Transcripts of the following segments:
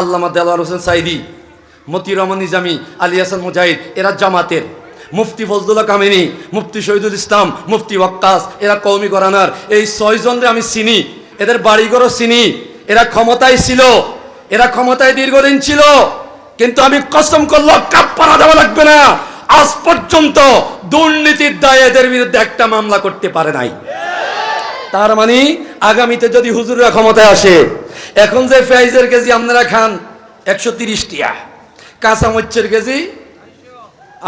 আল্লামা দেলার হোসেন সাইদি মতি রহমান নিজামি, আলী হাসান মুজাহিদ, এরা জামাতের। মুফতি ফজলুল্লাহ কামিনী মুফতি শহীদুল ইসলাম, মুফতি ওয়াক্কাস, এরা কৌমি গরানার এই ছয়জনরে আমি চিনি, এদের বাড়িঘরও চিনি, এরা ক্ষমতায় ছিল, এরা ক্ষমতায় দীর্ঘদিন ছিল, কিন্তু আমি কসম করল কাপ্পারা দেওয়া লাগবে না। আজ পর্যন্ত দুর্নীতির দায়ে এদের বিরুদ্ধে একটা মামলা করতে পারে নাই। তার মানে আগামীতে যদি হুজুররা ক্ষমতায় আসে এখন যে পেঁয়াজের কেজি আপনারা খান, একশো তিরিশ টিয়া। কাঁচা মরিচের কেজি,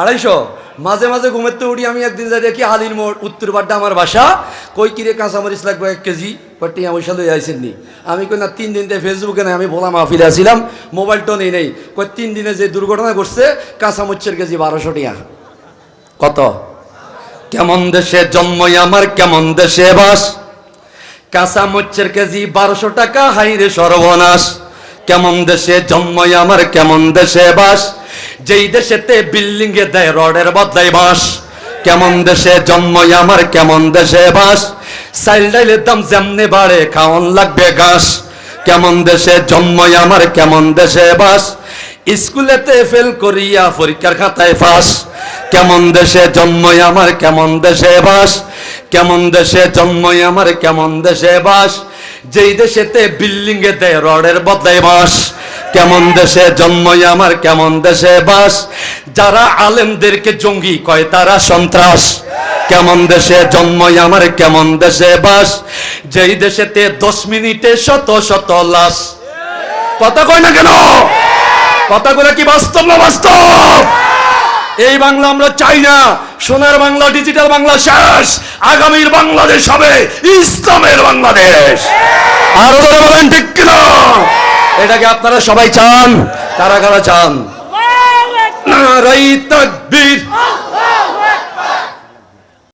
আড়াইশো। মাঝে মাঝে ঘুমের তো উঠি, আমি একদিন যাই দেখি হালির মোড়, উত্তর বাড্ডা আমার বাসা। কই কিরে কাঁচামরিচ লাগবে এক কেজি? টিয়া পয়সা লই আইসেন নি? আমি কই না, তিন দিন ফেসবুকে নাই, আমি ভোলা মাহফিলে আসছিলাম মোবাইলটা নেই নেই। কই তিন দিনে যে দুর্ঘটনা ঘটছে কাঁচামরিচের কেজি বারোশো টিয়া। কত? কেমন দেশে জন্মই আমার, কেমন দেশে বাস? কাঁচা মরিচের কেজি বারোশো টাকা, হাইরে সর্বনাশ। কেমন দেশে জন্মই আমার, কেমন দেশে বাস। যেই দেশেতে বিল্ডিং এ দেয় রডের বদলাই বাস কেমন দেশে জন্মই আমার, কেমন দেশে বাস। চাইল ডাইলের দাম যেমনে বাড়ে, খাওয়ান লাগবে ঘাস। কেমন দেশে জন্মই আমার, কেমন দেশে বাস। স্কুলেতে ফেল করিয়া পরীক্ষার খাতায় ফাঁস কেমন দেশে জন্মই আমার, কেমন দেশে বাস? কেমন দেশে জন্মই আমার, কেমন দেশে বাস? যেই দেশেতে বিল্ডিং এ দেয়, রডের বদলাই বাস। কেমন দেশে জন্মই আমার, কেমন দেশে বাস? যারা আলেমদেরকে জঙ্গি কয়, তারা সন্ত্রাস। কেমন দেশে জন্মই আমার, কেমন দেশে বাস? যেই দেশেতে দশ মিনিটে শত শত লাশ। কথা কয় না কেন? কথাগুলো কি বাস্তব না বাস্তব? এই বাংলা আমরা চাই না। সোনার বাংলা ডিজিটাল বাংলা শেষ। আগামীর বাংলাদেশ হবে ইসলামের বাংলাদেশ। আরও বলেন ঠিক কিনা? এটাকে আপনারা সবাই চান কারা কারা চান? নারাই তকবীর।